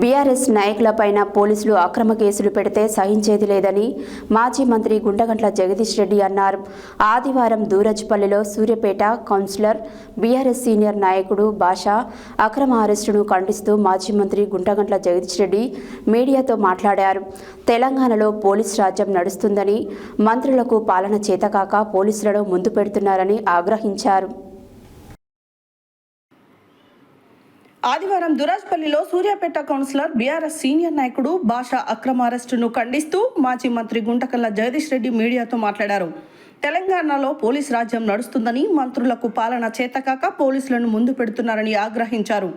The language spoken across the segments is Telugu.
బీఆర్ఎస్ నాయకులపైన పోలీసులు అక్రమ కేసులు పెడితే సహించేది లేదని మాజీ మంత్రి గుండగంట్ల జగదీష్ రెడ్డి అన్నారు. ఆదివారం దూరజ్పల్లిలో సూర్యపేట కౌన్సిలర్ బీఆర్ఎస్ సీనియర్ నాయకుడు భాష అక్రమ అరెస్టును ఖండిస్తూ మాజీ మంత్రి గుండగంట్ల జగదీష్ రెడ్డి మీడియాతో మాట్లాడారు. తెలంగాణలో పోలీస్ రాజ్యం నడుస్తుందని మంత్రులకు పాలన చేతకాక పోలీసులను ముందు పెడుతున్నారని ఆగ్రహించారు. ఆదివారం దురాజ్పల్లిలో సూర్యాపేట కౌన్సిలర్ బీఆర్ఎస్ సీనియర్ నాయకుడు భాష అక్రమ అరెస్టును ఖండిస్తూ మాజీ మంత్రి గుంటకల్ల జగదీష్ రెడ్డి మీడియాతో మాట్లాడారు. తెలంగాణలో పోలీస్ రాజ్యం నడుస్తుందని మంత్రులకు పాలన చేతకాక పోలీసులను ముందు పెడుతున్నారని ఆగ్రహించారు.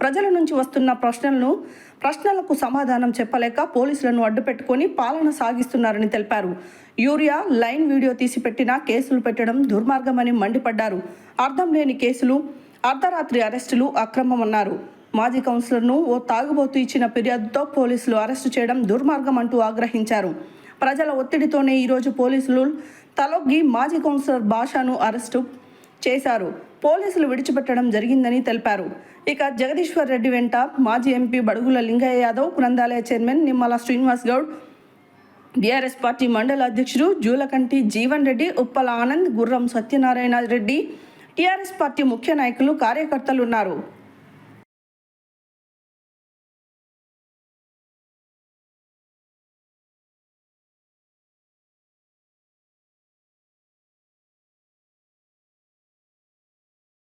ప్రజల నుంచి వస్తున్న ప్రశ్నలను ప్రశ్నలకు సమాధానం చెప్పలేక పోలీసులను అడ్డుపెట్టుకొని పాలన సాగిస్తున్నారని తెలిపారు. యూరియా లైన్ వీడియో తీసి పెట్టినా కేసులు పెట్టడం దుర్మార్గమని మండిపడ్డారు. అర్థం లేని కేసులు అర్ధరాత్రి అరెస్టులు అక్రమమన్నారు. మాజీ కౌన్సిలర్ను ఓ తాగుబోతు ఇచ్చిన ఫిర్యాదుతో పోలీసులు అరెస్టు చేయడం దుర్మార్గం అంటూ ఆగ్రహించారు. ప్రజల ఒత్తిడితోనే ఈరోజు పోలీసులు తలొగ్గి మాజీ కౌన్సిలర్ భాషను అరెస్టు చేశారు. పోలీసులు విడిచిపెట్టడం జరిగిందని తెలిపారు. ఇక జగదీశ్వర్ రెడ్డి వెంట మాజీ ఎంపీ బడుగుల లింగయ్య యాదవ్ గ్రంథాలయ chairman Nimmala Srinivas Goud BRS party మండల అధ్యక్షుడు జూలకంటి జీవన్ రెడ్డి ఉప్పల ఆనంద్ గుర్రం సత్యనారాయణ రెడ్డి టీఆర్ఎస్ పార్టీ ముఖ్య నాయకులు కార్యకర్తలు ఉన్నారు.